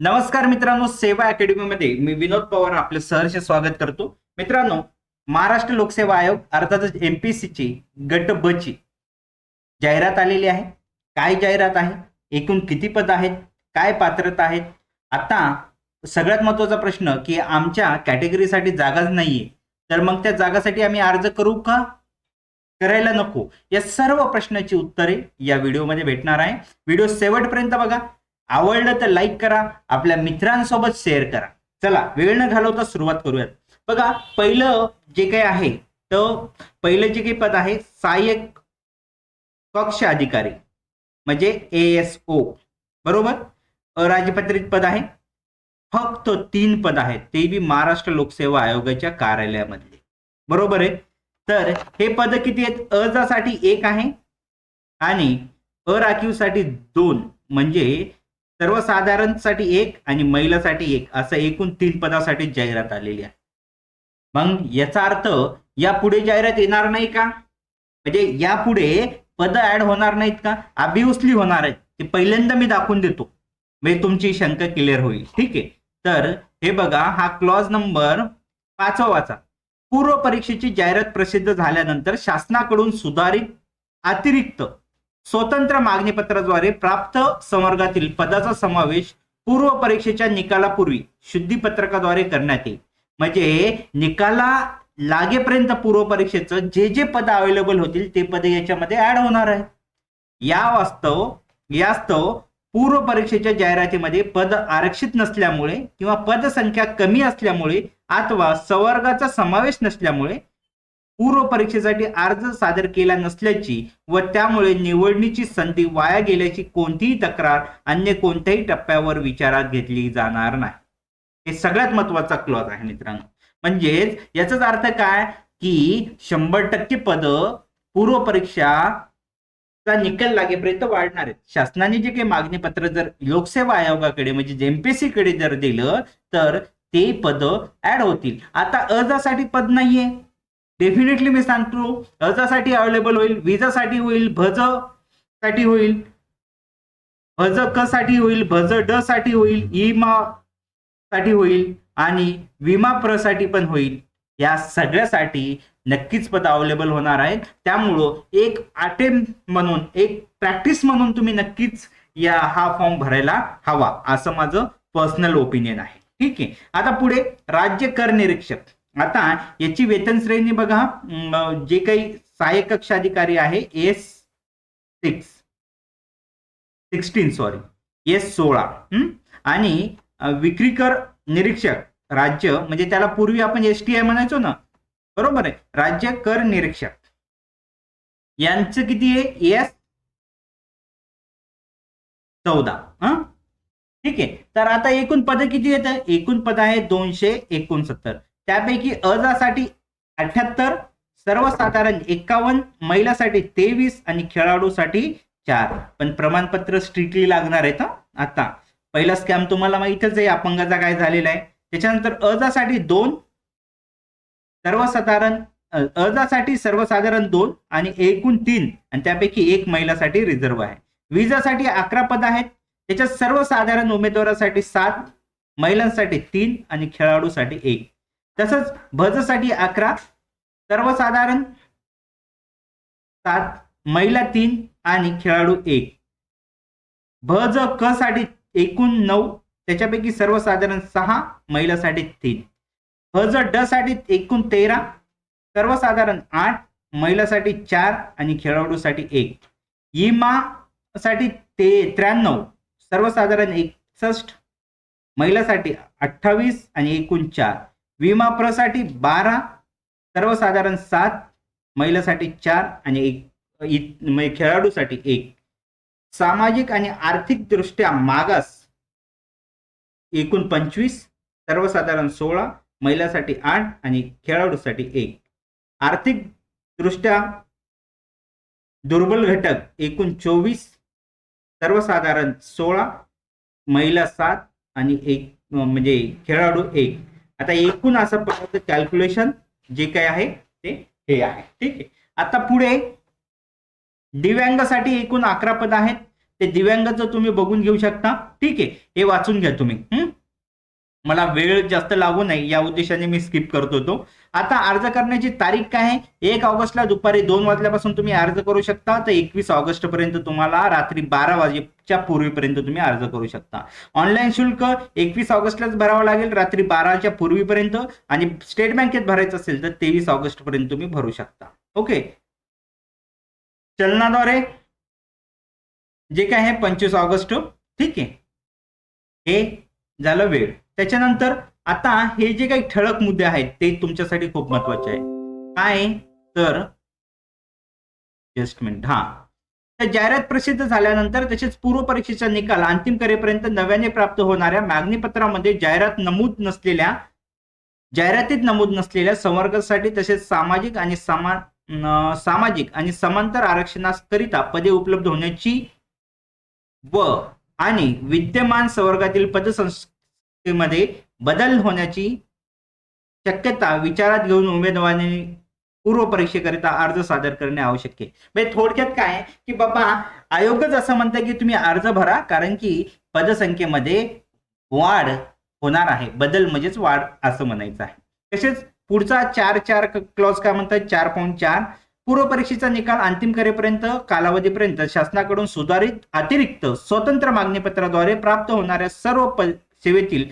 नमस्कार मित्रांनो सेवा अकॅडमीमध्ये मी विनोद पवार आपले सहर्ष स्वागत करतो. मित्रांनो महाराष्ट्र लोकसेवा आयोग अर्थातच एमपीएससी ची गट ब ची जाहिरात आलेली आहे. काय जाहिरात आहे? एकूण किती पद आहेत? काय पात्रता आहेत? आता सगळ्यात महत्त्वाचा प्रश्न की आमच्या कॅटेगरीसाठी जागाच नाहीये. तर मग त्या जागासाठी आम्ही अर्ज करू का? करायला नको. या सर्व प्रश्नाची उत्तरे या व्हिडिओमध्ये भेटणार आहे. व्हिडिओ शेवटपर्यंत बघा. आवडलं तर लाईक करा आपल्या मित्रांसोबत शेअर करा. चला वेळ न घालवता सुरुवात करूयात. बघा पहिलं जे काही आहे तर पहिलं जे काही पद आहे सहाय्यक कक्ष अधिकारी म्हणजे ए एस ओ बरोबर? अराजपत्रित पद आहे. फक्त तीन पद आहेत ते बी महाराष्ट्र लोकसेवा आयोगाच्या कार्यालयामधले. बरोबर आहे? तर हे पद किती आहेत? अजासाठी एक आहे आणि अराखीवसाठी दोन म्हणजे सर्वसाधारणसाठी एक आणि महिलासाठी एक असं एकूण तीन पदासाठी जाहिरात आलेली आहे. मग याचा अर्थ यापुढे जाहिरात येणार नाही का? म्हणजे यापुढे पद ऍड होणार नाहीत का? अभिउसली होणार आहेत. ते पहिल्यांदा मी दाखवून देतो. म्हणजे तुमची शंका क्लिअर होईल. ठीक आहे? तर हे बघा हा क्लॉज नंबर पाचवाचा. पूर्व परीक्षेची जाहिरात प्रसिद्ध झाल्यानंतर शासनाकडून सुधारित अतिरिक्त स्वतंत्र मागणीपत्राद्वारे प्राप्त संवर्गातील पदाचा समावेश पूर्व परीक्षेच्या निकालापूर्वी शुद्धीपत्रकाद्वारे करण्यात येईल. म्हणजे निकाला लागेपर्यंत पूर्व परीक्षेचं जे जे पद अवेलेबल होतील ते पद याच्यामध्ये ऍड होणार आहे या वास्तव यास्तव पूर्व परीक्षेच्या जाहिरातीमध्ये पद आरक्षित नसल्यामुळे किंवा पदसंख्या कमी असल्यामुळे अथवा संवर्गाचा समावेश नसल्यामुळे पूर्व परीक्षेसाठी अर्ज सादर केला नसल्याची व त्यामुळे निवडणीची संधी वाया गेल्याची कोणतीही तक्रार अन्य कोणत्याही टप्प्यावर विचारात घेतली जाणार नाही. हे सगळ्यात महत्त्वाचा क्लॉज आहे मित्रांनो. म्हणजेच याचाच अर्थ काय? की शंभर टक्के पद पूर्व परीक्षा चा निकाल लागेपर्यंत वाढणार आहेत. शासनाने जे काही मागणी पत्र जर लोकसेवा आयोगाकडे म्हणजे एमपीएससी कडे जर दिलं तर ते पद ऍड होतील. आता अर्जासाठी पद नाहीये. डेफिनेटली मी सांगतो अर्जासाठी अवेलेबल होईल विजासाठी होईल भजसाठी होईल भज क साठी होईल भज ड साठी होईल इमा साठी होईल आणि विमा प्रसाठी पण होईल. या सगळ्यासाठी नक्कीच पद अवेलेबल होणार आहेत. त्यामुळं एक अटेम्प म्हणून एक प्रॅक्टिस म्हणून तुम्ही नक्कीच या हा फॉर्म भरायला हवा असं माझं पर्सनल ओपिनियन आहे. ठीक आहे? आता पुढे राज्य कर निरीक्षक. आता याची वेतन श्रेणी बघा. जे काही सहाय्यक कक्ष अधिकारी आहे S six. Sixteen sorry S सोळा. आणि विक्री कर निरीक्षक राज्य म्हणजे त्याला पूर्वी आपण एस टी आय म्हणायचो ना? बरोबर आहे. राज्य कर निरीक्षक. यांचं किती आहे? एस चौदा. हा? ठीक आहे. तर आता एकूण पद किती येतं? एकूण पद आहे दोनशे एकोणसत्तर. त्यापैकी अजासाठी अठ्याहत्तर सर्वसाधारण एकावन्न महिलासाठी तेवीस आणि खेळाडूसाठी चार. पण प्रमाणपत्र स्ट्रिक्टली लागणार आहेत तर आता पहिला स्कॅम तुम्हाला माहितच आहे अपंगाचा काय झालेला आहे. त्याच्यानंतर अजासाठी दोन सर्वसाधारण अर्जासाठी सर्वसाधारण दोन आणि एकूण तीन. आणि त्यापैकी एक महिलासाठी रिझर्व्ह आहे. विजासाठी अकरा पद आहेत. त्याच्यात सर्वसाधारण उमेदवारासाठी सात महिलांसाठी तीन आणि खेळाडूसाठी एक. तसंच भजसाठी अकरा सर्वसाधारण सात महिला तीन आणि खेळाडू एक. भज क साठी एकूण नऊ त्याच्यापैकी सर्वसाधारण सहा महिलासाठी तीन. भज ड साठी एकूण तेरा सर्वसाधारण आठ महिलासाठी चार आणि खेळाडूसाठी एक. इमा साठी ते त्र्याण्णव सर्वसाधारण एकसष्ट महिलासाठी अठ्ठावीस आणि एकूण चार. विमा प्रसाठी बारा सर्वसाधारण सात महिलासाठी चार आणि एक इ- म्हणजे खेळाडूसाठी एक. सामाजिक आणि आर्थिकदृष्ट्या मागास एकूण पंचवीस सर्वसाधारण सोळा महिलासाठी आठ आणि खेळाडूसाठी एक. आर्थिकदृष्ट्या दुर्बल घटक एकूण चोवीस सर्वसाधारण सोळा महिला सात आणि एक म्हणजे खेळाडू एक. आता एकूण असं कॅल्क्युलेशन जे काय आहे ते हे आहे. ठीक आहे? आता पुढे दिव्यांगासाठी एकूण अकरा पद आहेत. ते दिव्यांगाचं तुम्ही बघून घेऊ शकता. ठीक आहे? हे वाचून घ्या तुम्ही. मला वेळ जास्त लागू नये या उद्देशाने मी स्किप करतो तो आता अर्ज करण्याची तारीख काय आहे? एक ऑगस्टला दुपारी दोन वाजल्यापासून तुम्ही अर्ज करू शकता. तर एकवीस ऑगस्ट पर्यंत तुम्हाला रात्री बारा वाजे च्या पूर्वीपर्यंत तुम्ही अर्ज करू शकता. ऑनलाईन शुल्क एकवीस ऑगस्टलाच भरावं लागेल रात्री बाराच्या पूर्वीपर्यंत आणि स्टेट बँकेत भरायचं असेल तर तेवीस ऑगस्ट पर्यंत तुम्ही भरू शकता. ओके चलनाद्वारे जे काय आहे पंचवीस ऑगस्ट ठीक आहे? हे झालं वेळ. त्याच्यानंतर आता हे जे काही ठळक मुद्दे आहेत ते तुमच्यासाठी खूप महत्त्वाचे आहे काय तर जस्ट मिनिट हा. तर जाहिरात प्रसिद्ध झाल्यानंतर तसेच पूर्व परीक्षेचा निकाल अंतिम करेपर्यंत नव्याने प्राप्त होणाऱ्या मागणीपत्रामध्ये जाहिरात नमूद नसलेल्या जाहिरातीत नमूद नसलेल्या संवर्गासाठी तसेच सामाजिक आणि समान सामाजिक आणि समांतर आरक्षणाकरिता पदे उपलब्ध होण्याची व आणि विद्यमान संवर्गातील पदसंस्थेमध्ये बदल होण्याची शक्यता विचारात घेऊन उमेदवारांनी पूर्व परीक्षेकरिता अर्ज सादर करणे आवश्यक आहे. म्हणजे थोडक्यात काय की बाबा आयोगच असं म्हणतं की तुम्ही अर्ज भरा कारण की पदसंख्येमध्ये वाढ होणार आहे. बदल म्हणजेच वाढ असं म्हणायचं आहे. तसेच पुढचा चार चार क्लॉज काय म्हणतात? चार पॉईंट चार. पूर्व परीक्षेचा निकाल अंतिम करेपर्यंत कालावधीपर्यंत शासनाकडून सुधारित अतिरिक्त स्वतंत्र मागणीपत्राद्वारे प्राप्त होणाऱ्या सर्व पद सेवेतील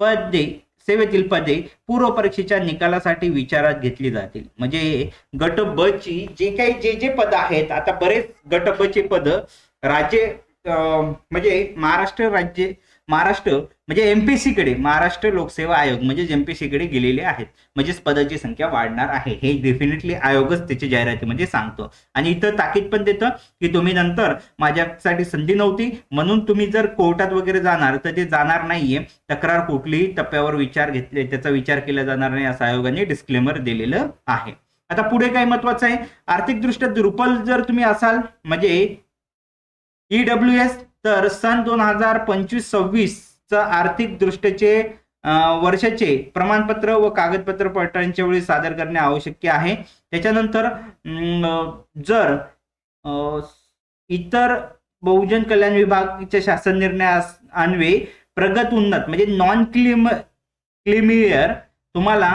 पदे सेवेतील पदे पूर्व परीक्षेच्या निकालासाठी विचारात घेतली जातील. म्हणजे गट ब ची जे काही जे जे पद आहेत आता बरेच गट ब चे पद राज्य अं, म्हणजे महाराष्ट्र राज्य महाराष्ट्र म्हणजे एमपीसी कडे महाराष्ट्र लोकसेवा आयोग म्हणजे एमपीसी कडे गेलेले आहेत. म्हणजेच पदाची संख्या वाढणार आहे. हे डेफिनेटली आयोगच त्याच्या जाहिरातीमध्ये म्हणजे सांगतो. आणि इथं ताकीद पण देतं की तुम्ही नंतर माझ्यासाठी संधी नव्हती. म्हणून तुम्ही जर कोर्टात वगैरे जाणार तर ते जाणार नाहीये. तक्रार कुठलीही टप्प्यावर विचार घेतले त्याचा विचार केला जाणार नाही असं आयोगाने डिस्क्लेमर दिलेलं आहे. आता पुढे काय महत्वाचं आहे? आर्थिकदृष्ट्या दुर्बल जर तुम्ही असाल म्हणजे ईडब्ल्यू एस तर सन दोन हजार पंचवीस सव्वीस आर्थिक दृष्ट्याचे वर्षाचे प्रमाणपत्र व कागदपत्र पडताळणीच्या वेळी सादर करणे आवश्यक आहे. त्याच्यानंतर जर इतर बहुजन कल्याण विभागाच्या शासन निर्णय अन्वे प्रगत उन्नत म्हणजे नॉन क्लिम क्लिमियर तुम्हाला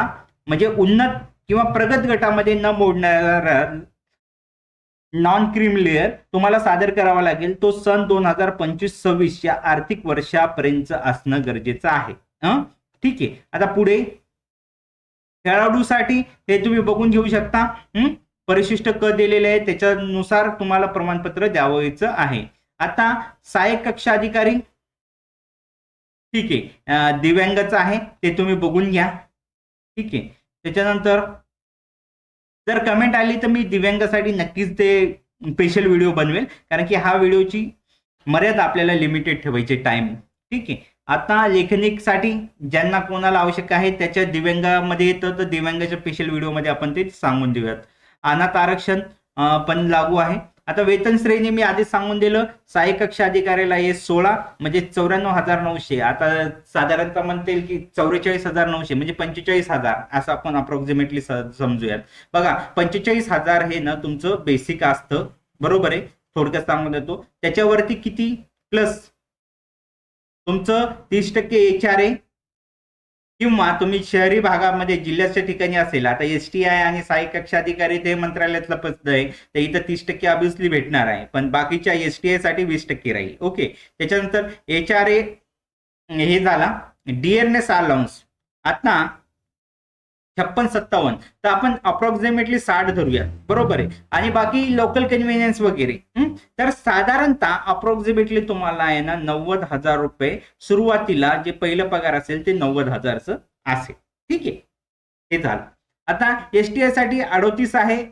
म्हणजे उन्नत किंवा प्रगत गटामध्ये न मोडणाऱ्या नॉन क्रीम लेअर तुम्हाला सादर करावा लागेल. तो सन दोन हजार पंचवीस सव्वीस या आर्थिक वर्षापर्यंत असणं गरजेचं आहे. ठीक आहे. आता पुढे खेळाडूसाठी हे तुम्ही बघून घेऊ शकता. परिशिष्ट क दिलेले आहे. त्याच्यानुसार तुम्हाला प्रमाणपत्र द्यावायचं आहे. आता सहाय्यक कक्ष अधिकारी. ठीक आहे. दिव्यांगच दिव्यांगाचं आहे. ते तुम्ही बघून घ्या. ठीक आहे. त्याच्यानंतर जर कमेंट आली तर मी दिव्यांगासाठी नक्कीच ते स्पेशल व्हिडिओ बनवेल. कारण की हा व्हिडिओची मर्यादा आपल्याला लिमिटेड ठेवायची टाइम ठीक आहे? आता लेखनिकसाठी ज्यांना कोणाला आवश्यक आहे त्याच्या दिव्यांगामध्ये येतं तर दिव्यांगाच्या स्पेशल व्हिडिओमध्ये आपण ते सांगून देऊयात. अनाथ आरक्षण पण लागू आहे. आता वेतन श्रेणी मी आधीच सांगून दिलं. सहाय्यक कक्ष अधिकाऱ्याला हे सोळा म्हणजे चौऱ्याण्णव हजार नऊशे. आता साधारणतः म्हणता येईल की चौवेचाळीस हजार नऊशे म्हणजे पंचेचाळीस हजार असं आपण अप्रॉक्सिमेटली समजूयात. बघा पंचेचाळीस हजार हे ना तुमचं बेसिक असतं. बरोबर आहे? थोडक्यात सांगून देतो. त्याच्यावरती किती? प्लस तुमचं तीस टक्के एच आर ए किंवा तुम्ही शहरी भागामध्ये जिल्ह्याच्या ठिकाणी असेल आता एस टी आय आणि सहाय्यक कक्ष अधिकारी ते मंत्रालयातलं पद आहे तर इथं तीस टक्के ऑब्विसली भेटणार आहे. पण बाकीच्या एस टी आयसाठी वीस टक्के राहील. ओके त्याच्यानंतर एच आर ए हे झाला. डीएनएस अलाउन्स आता छप्पन सत्तावन्न. तर आपण अप्रॉक्सिमेटली साठ धरूया बरोबर आहे? आणि बाकी लोकल कन्व्हिनियन्स वगैरे. तर साधारणतः अप्रॉक्सिमेटली तुम्हाला आहे ना नव्वद हजार रुपये सुरुवातीला जे पहिलं पगार असेल ते नव्वद हजारचं असेल. ठीक आहे? हे झालं. आता एस टी आयसाठी अडोतीस आहे.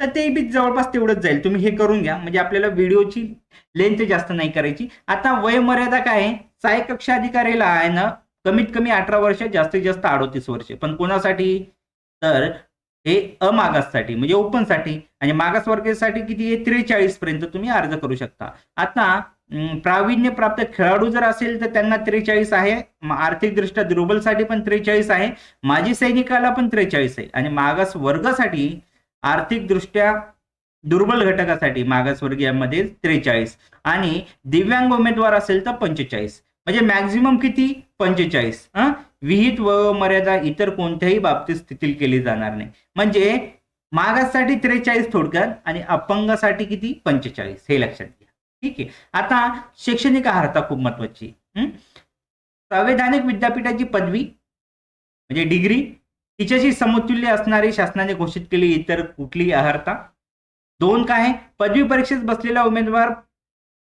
तर ते बी जवळपास तेवढंच जाईल. तुम्ही हे करून घ्या. म्हणजे आपल्याला व्हिडिओची लेंथ जास्त नाही करायची. आता वयमर्यादा काय आहे? सहाय्यक कक्ष अधिकारीला आहे ना कमीत कमी अठरा वर्ष जास्तीत जास्त अडोतीस वर्ष. पण कोणासाठी? तर हे अमागाससाठी म्हणजे ओपनसाठी. आणि मागासवर्गीयसाठी किती? आहे त्रेचाळीस पर्यंत तुम्ही अर्ज करू शकता. आता अं, प्रावीण्य प्राप्त खेळाडू जर असेल तर त्यांना त्रेचाळीस आहे. आर्थिकदृष्ट्या दुर्बलसाठी पण त्रेचाळीस आहे. माजी सैनिकाला पण त्रेचाळीस आहे. आणि मागास वर्गासाठी आर्थिकदृष्ट्या दुर्बल घटकासाठी मागासवर्गीयामध्ये त्रेचाळीस. आणि दिव्यांग उमेदवार असेल तर पंचेचाळीस. म्हणजे मॅक्झिमम किती? पंचेचाळीस. हा? विहित व मर्यादा इतर कोणत्याही बाबतीत स्थितील केली जाणार नाही. म्हणजे मागाससाठी त्रेचाळीस थोडक्यात आणि अपंगासाठी किती? पंचेचाळीस. हे लक्षात घ्या. ठीक आहे? आता शैक्षणिक अर्हता खूप महत्वाची संवैधानिक विद्यापीठाची पदवी म्हणजे डिग्री तिच्याशी समतुल्य असणारी शासनाने घोषित केली इतर कुठलीही अर्हता दोन काय? आहे? पदवी परीक्षेत बसलेला उमेदवार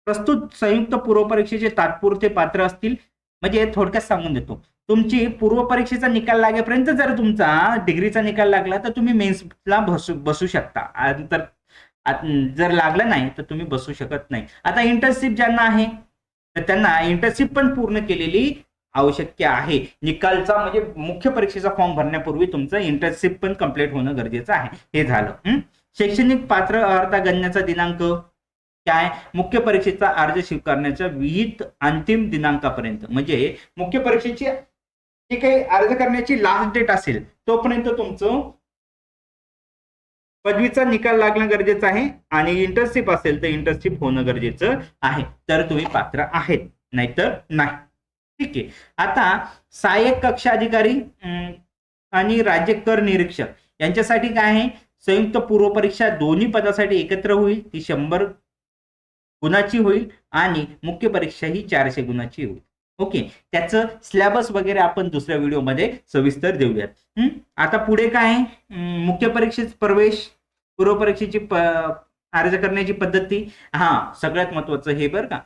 प्रस्तुत संयुक्त पूर्व परीक्षेचे तात्पुरते पात्र असतील. म्हणजे थोडक्यात सांगून देतो. तुमची पूर्व परीक्षेचा निकाल लागेपर्यंत जर तुमचा डिग्रीचा निकाल लागला तर तुम्ही मेन्सला बसू बसू शकता. तर जर लागलं नाही तर तुम्ही बसू शकत नाही. आता इंटर्नशिप ज्यांना आहे तर त्यांना इंटर्नशिप पण पूर्ण केलेली आवश्यक आहे. निकालचा म्हणजे मुख्य परीक्षेचा फॉर्म भरण्यापूर्वी तुमचं इंटर्नशिप पण कंप्लीट होणं गरजेचं आहे. हे झालं. शैक्षणिक पात्र अर्हता गणण्याचा दिनांक काय? मुख्य परीक्षेचा अर्ज स्वीकारण्याच्या विहित अंतिम दिनांकापर्यंत. म्हणजे मुख्य परीक्षेची जी काही अर्ज करण्याची लास्ट डेट असेल तोपर्यंत तुमचं पदवीचा निकाल लागणं गरजेचं आहे आणि इंटर्नशिप असेल तर इंटर्नशिप होणं गरजेचं आहे. तर तुम्ही पात्र आहेत नाहीतर नाही. ठीक आहे. आता सहाय्यक कक्ष अधिकारी आणि राज्य कर निरीक्षक यांच्यासाठी काय आहे? संयुक्त पूर्व परीक्षा दोन्ही पदासाठी एकत्र होईल ती शंभर गुणाची होईल आणि मुख्य परीक्षा ही चारशे गुणाची होईल. ओके? त्याचं सिलेबस वगैरे आपण दुसऱ्या व्हिडिओमध्ये सविस्तर देऊयात. आता पुढे काय आहे? मुख्य परीक्षेत प्रवेश पूर्व परीक्षेची अर्ज करण्याची पद्धती. हा सगळ्यात महत्वाचं हे बरं का.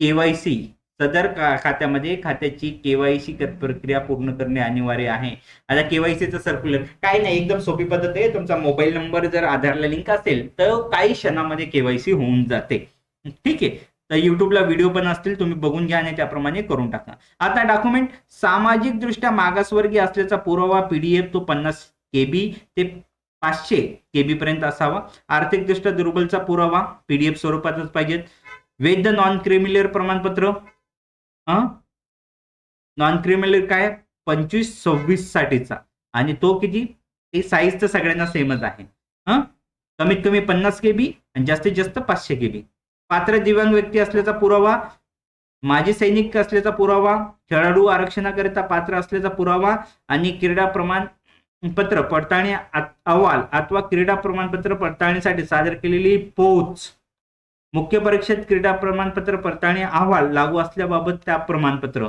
केवायसी. सदर खात्यामध्ये खात्याची केवायसी प्रक्रिया पूर्ण करणे अनिवार्य आहे. आता केवायसीचं सर्क्युलर काही नाही एकदम सोपी पद्धत आहे. तुमचा मोबाईल नंबर जर आधारला लिंक असेल तर काही क्षणामध्ये केवायसी होऊन जाते. ठीक आहे? तर युट्यूबला व्हिडिओ पण असतील तुम्ही बघून घ्या आणि त्याप्रमाणे करून टाका. आता डॉक्युमेंट सामाजिक दृष्ट्या मागासवर्गीय असल्याचा पुरावा पीडीएफ तो पन्नास केबी ते पाचशे केबी पर्यंत असावा. आर्थिकदृष्ट्या दुर्बलचा पुरावा पीडीएफ स्वरूपातच पाहिजेत. वैध नॉन क्रिमिलियर प्रमाणपत्र नॉन क्रिमिनल काय? पंचवीस सव्वीस साठीचा. आणि तो किती? ते साईज तर सगळ्यांना सेमच आहे. हा? कमीत कमी पन्नास के बी आणि जास्तीत जास्त पाचशे केबी. पात्र दिव्यांग व्यक्ती असल्याचा पुरावा माजी सैनिक असल्याचा पुरावा खेळाडू आरक्षणाकरिता पात्र असल्याचा पुरावा आणि क्रीडा प्रमाणपत्र पडताळणी अहवाल अथवा क्रीडा प्रमाणपत्र पडताळणीसाठी सादर केलेली पोच. मुख्य परीक्षेत क्रीडा प्रमाणपत्र पडताळणी अहवाल लागू असल्याबाबत त्या प्रमाणपत्र.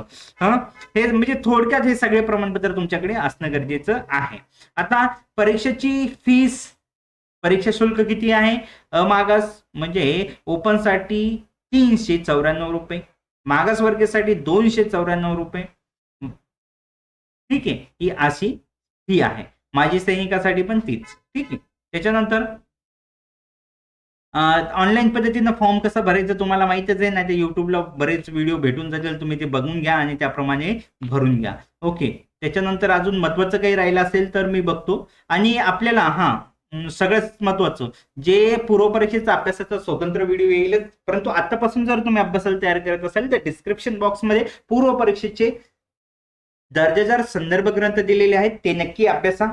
हे? म्हणजे थोडक्यात हे सगळे प्रमाणपत्र तुमच्याकडे असणं गरजेचं आहे. आता परीक्षेची फीस परीक्षा शुल्क किती आहे? अमागास म्हणजे ओपनसाठी तीनशे चौऱ्याण्णव रुपये मागास वर्गासाठी दोनशे चौऱ्याण्णव रुपये. ठीक आहे ही अशी फी आहे. माजी सैनिकासाठी पण तीच. ठीक आहे. त्याच्यानंतर ऑनलाईन पद्धतीनं फॉर्म कसा भरायचं तुम्हाला माहितच आहे नाही तर युट्यूबला बरेच व्हिडिओ भेटून जातील तुम्ही ते बघून घ्या आणि त्याप्रमाणे भरून घ्या. ओके त्याच्यानंतर अजून महत्वाचं काही राहिलं असेल तर मी बघतो. आणि आपल्याला हा सगळ्यात महत्वाचं. जे पूर्व परीक्षेचा अभ्यासाचा स्वतंत्र व्हिडिओ येईलच परंतु आतापासून जर तुम्ही अभ्यासाला तयार करत असाल तर डिस्क्रिप्शन बॉक्समध्ये पूर्व परीक्षेचे दर्जेदार संदर्भ ग्रंथ दिलेले आहेत. ते नक्की अभ्यासा.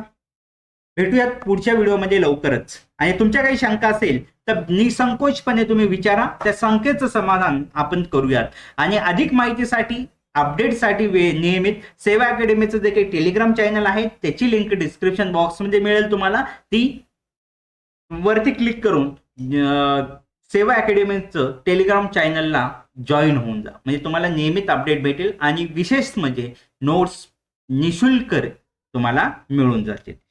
भेटूयात पुढच्या व्हिडिओमध्ये लवकरच. आणि तुमच्या काही शंका असेल तर निसंकोचपणे तुम्ही विचारा त्या शंकेचं समाधान आपण करूयात. आणि अधिक माहितीसाठी अपडेटसाठी वे नियमित सेवा अकॅडमीचं जे काही टेलिग्राम चॅनल आहे त्याची लिंक डिस्क्रिप्शन बॉक्समध्ये मिळेल तुम्हाला. ती वरती क्लिक करून सेवा अकॅडमीचं टेलिग्राम चॅनलला जॉईन होऊन जा. म्हणजे तुम्हाला नियमित अपडेट भेटेल आणि विशेष म्हणजे नोट्स निशुल्क तुम्हाला मिळून जातील.